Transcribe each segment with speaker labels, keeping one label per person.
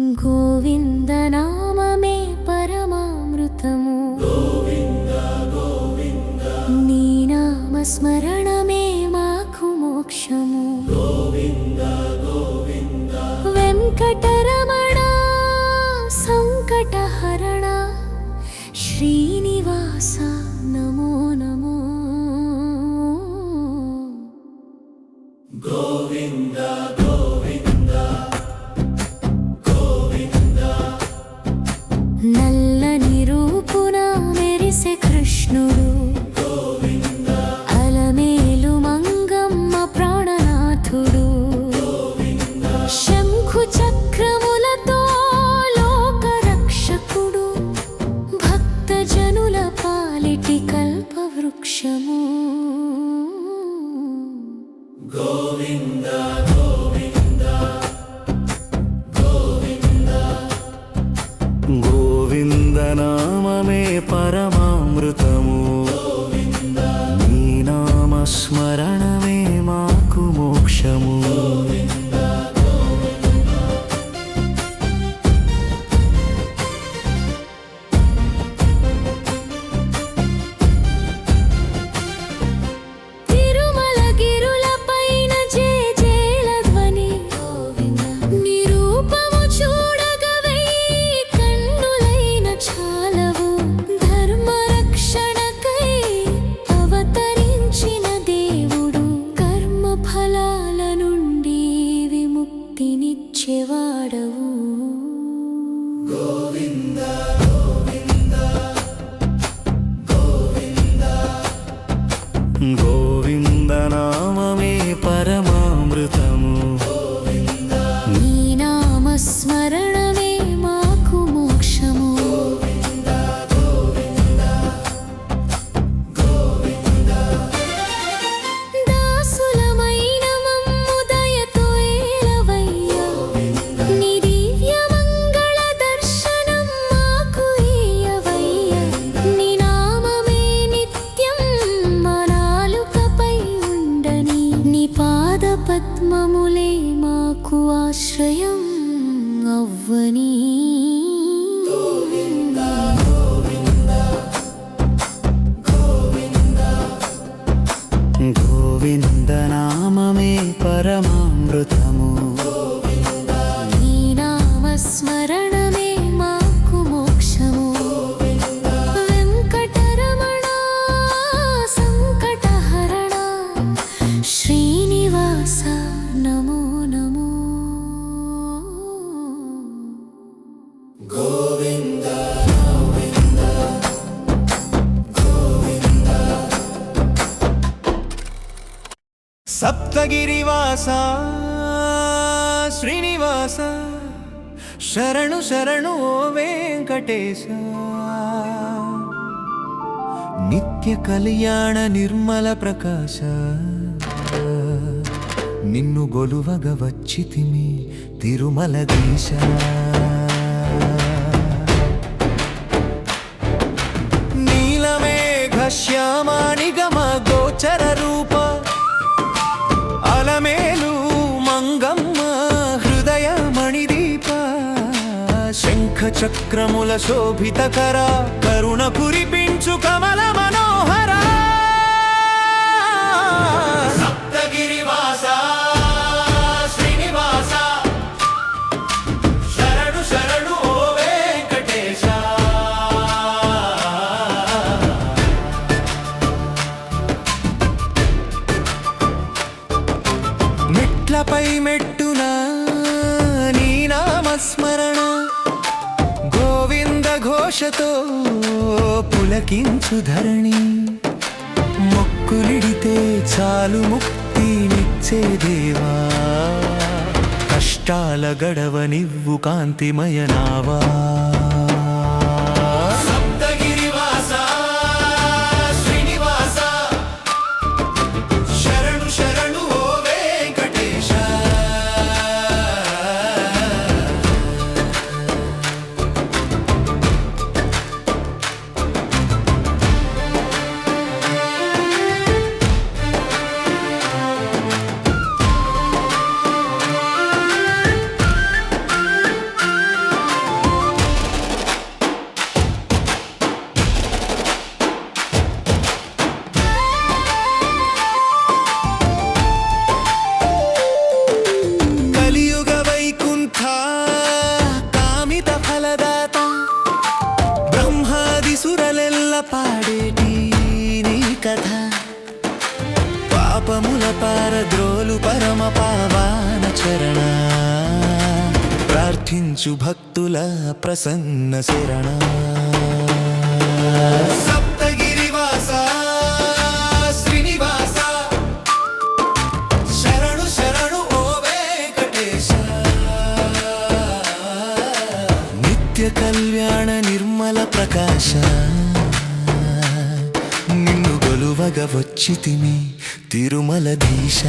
Speaker 1: గోవిందనామే పరమామృతము. నీ నామ
Speaker 2: స్మరణమే మాకు మోక్షము.
Speaker 1: వెంకటరా గోవిందనా నవ్వని
Speaker 2: సప్తగిరివాస శ్రీనివాస శరణు శరణు ఓ వెంకటేశ నిత్య కళ్యాణ నిర్మల ప్రకాశ నిన్ను గొలువగ వచ్చితిమి తిరుమల దీశ నీలమేఘ శ్యామానిగమ గోచర రూపా శంఖ చక్రముల శోభితకర కరుణ కురిపించు కమల మనోహరా. సప్తగిరి వాసా. ఘోషతో పులకించు ధరణి. మొక్కులిడితే చాలు ముక్తినిచ్చే దేవా. కష్టాల గడవ నివ్వు కాంతిమయనావా. పఠించు శరణ సప్తగిరివాస శ్రీనివాస శరణు శరణు ఓ వెంకటేశ నిత్య కళ్యాణ నిర్మల ప్రకాశ నిన్ను గొలువగ వచ్చితిమి తిరుమల దీశ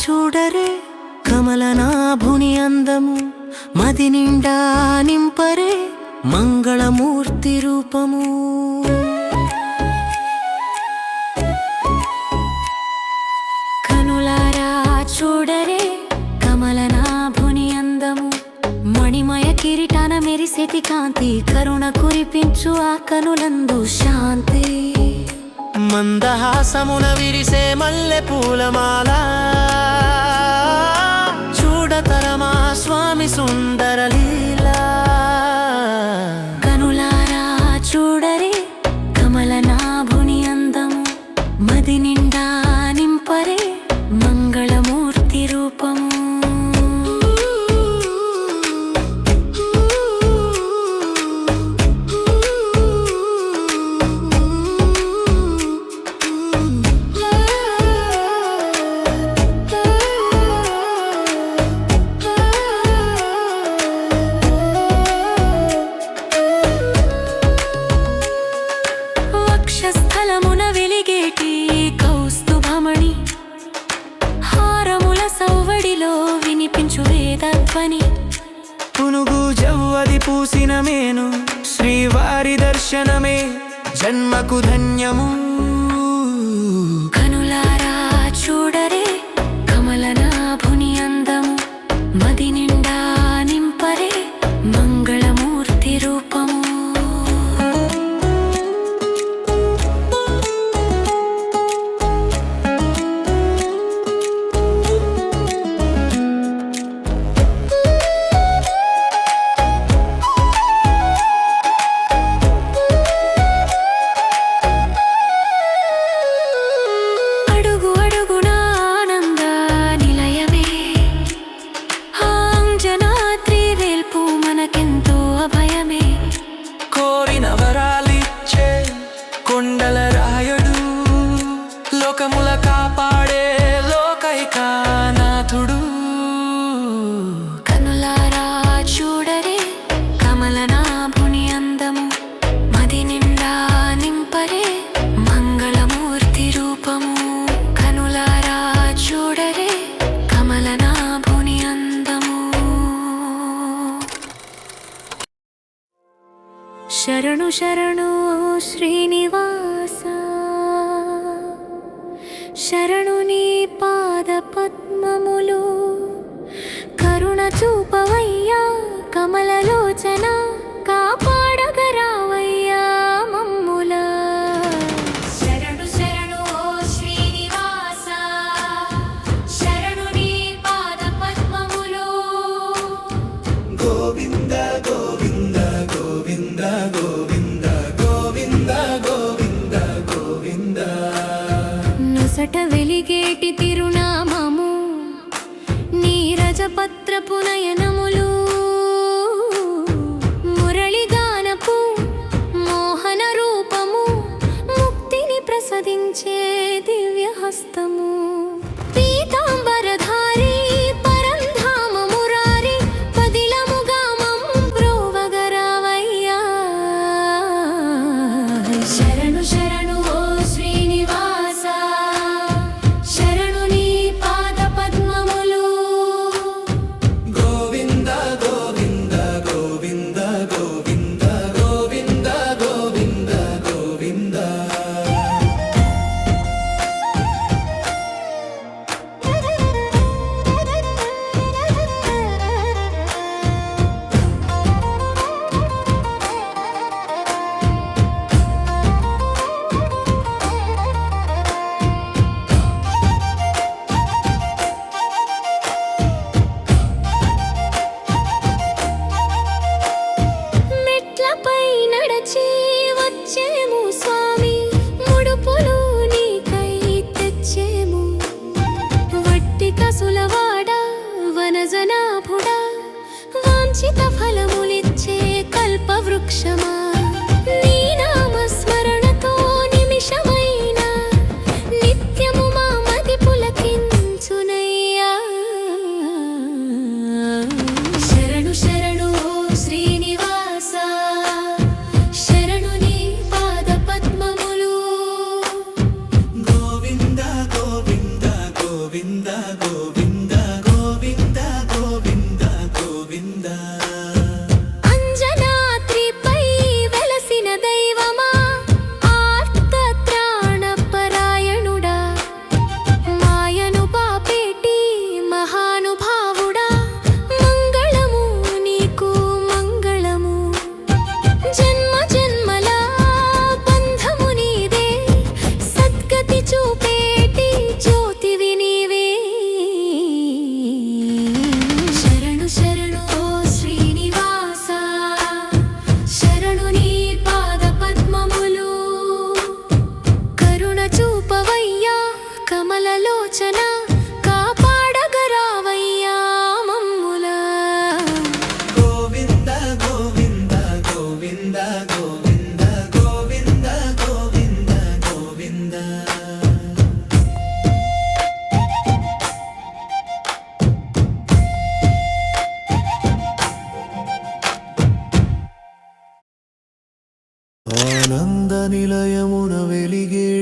Speaker 3: చూడరే కమలనాభుని అందము మది నిండా నింపరే మంగళమూర్తి రూపము.
Speaker 1: కనులారా చూడరే కమలనాభుని అందము మణిమయ కిరీటాన మెరిసెటి కాంతి కరుణ కురిపించు ఆ కనులందు శాంతి.
Speaker 3: మందహాసమున విరిసే మల్లె పూలమాలా
Speaker 1: ಸುಂದರಲಿ వినిపించు
Speaker 3: పునుగు జవ్వది పూసిన మేను. శ్రీవారి దర్శనమే. జన్మకు ధన్యము.
Speaker 1: శరణు శ్రీనివాస శరణు నీ పాద పద్మములు కరుణ చూపవయ్యా కమలలోచన కాపాడగరావయ్యా మమ్ముల శరణు శరణు ఓ శ్రీనివాస శరణు నీ పాద పద్మములు
Speaker 2: గోవింద గోవింద
Speaker 1: నీరజపత్రపు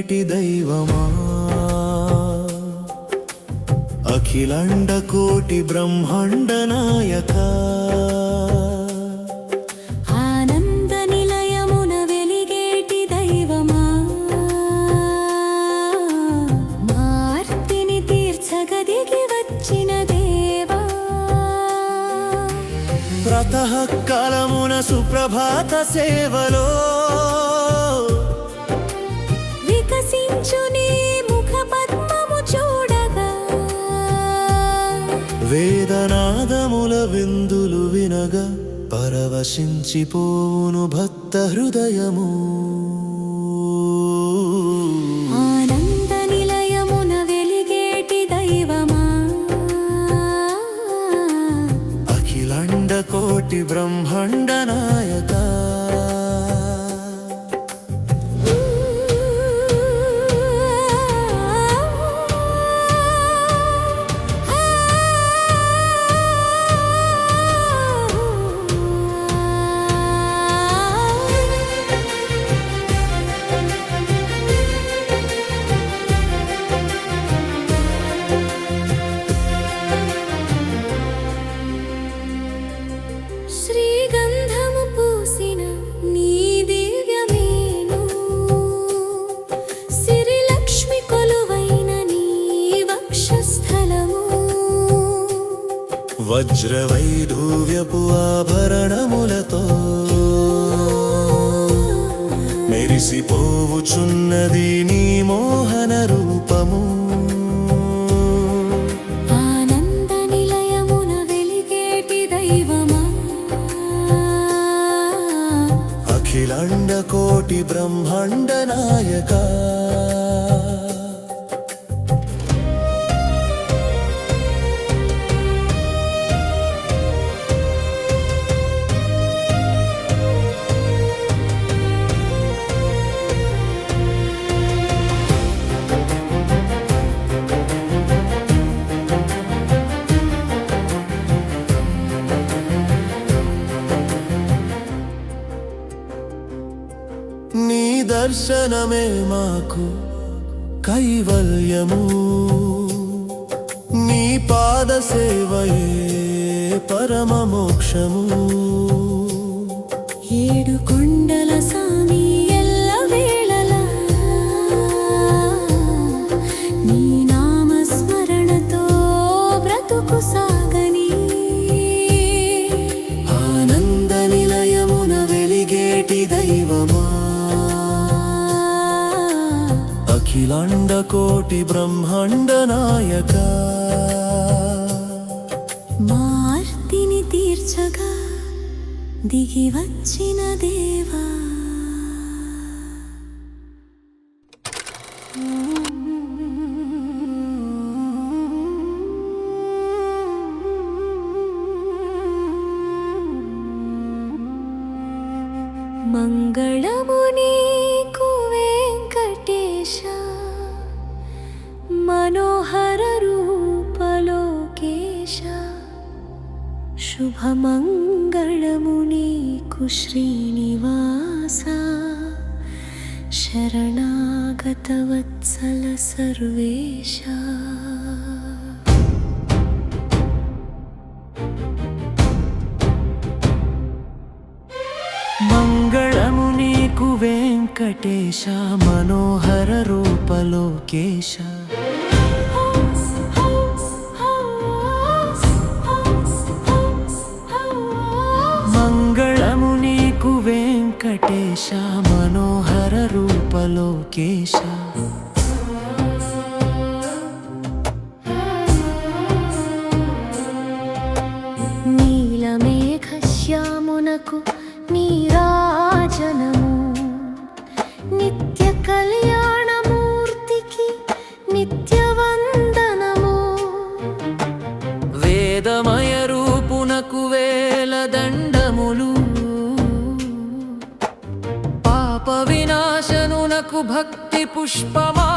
Speaker 2: వెలిగేటి దైవమా? అఖిలండ కోటి బ్రహ్మాండ నాయక.
Speaker 1: ఆనంద నిలయమున వెలిగేటి దైవమా? మార్తిని తీర్చగదిగి వచ్చిన దేవా?
Speaker 2: ప్రతః కాలమున సుప్రభాత సేవలో విందులు వినగా పరవశించిపోవును భక్త హృదయము. వజ్ర వైఢూర్యపు ఆభరణములతో మెరిసిపోవుచున్నది నీ మోహన రూపము. అఖిలాండ కోటి బ్రహ్మాండ నాయక. దర్శనమే మాకు కైవల్యము. నీ పాద సేవయే పరమ కోటి బ్రహ్మాండ నాయక.
Speaker 1: మార్తిని తీర్చగా దిగి వచ్చిన దేవా. శరణాగత వత్సల సర్వేశ
Speaker 3: మంగళము నీకు వెంకటేశ మనోహర రూపలోకేశ నాకు వెంకటేశ మనోహర రూపలోకేశ
Speaker 1: నీలమేఘశ్యామునకు నీరాజనము నిత్య కళ్యాణమూర్తికి నిత్యవందనము
Speaker 3: వేదమయ రూపునకు వేల దండములు. పాప వినాశనునకు భక్తి పుష్పమా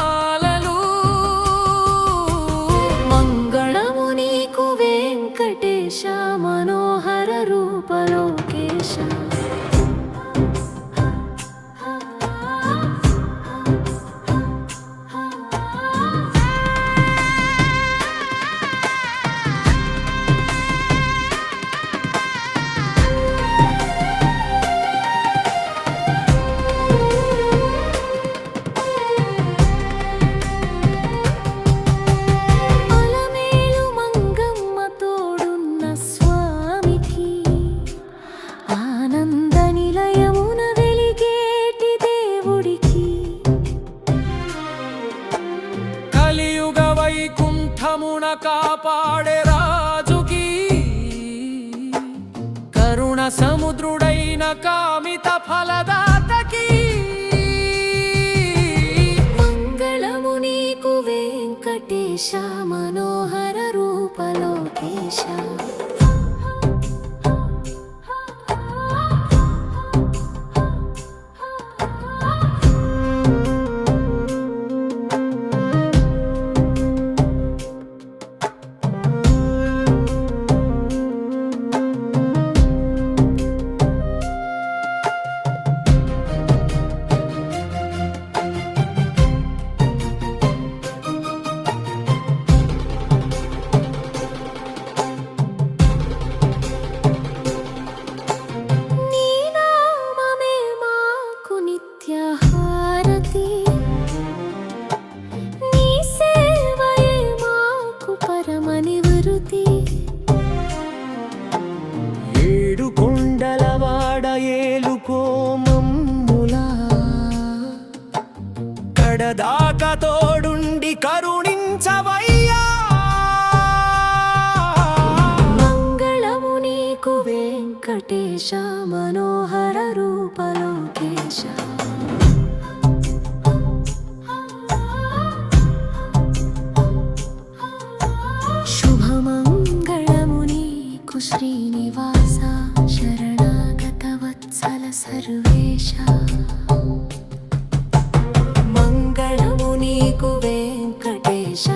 Speaker 3: సముద్రుడైన కామిత ఫలదాతకి.
Speaker 1: మంగళము నీకు వెంకటేశ మనోహర రూపలోకేశ. వెంకటేశ మనోహర
Speaker 3: రూపలోకేశ శుభమంగళముని శ్రీనివాస శరణాగత వత్సల సర్వేశ
Speaker 1: మంగళము నీకు వెంకటేశ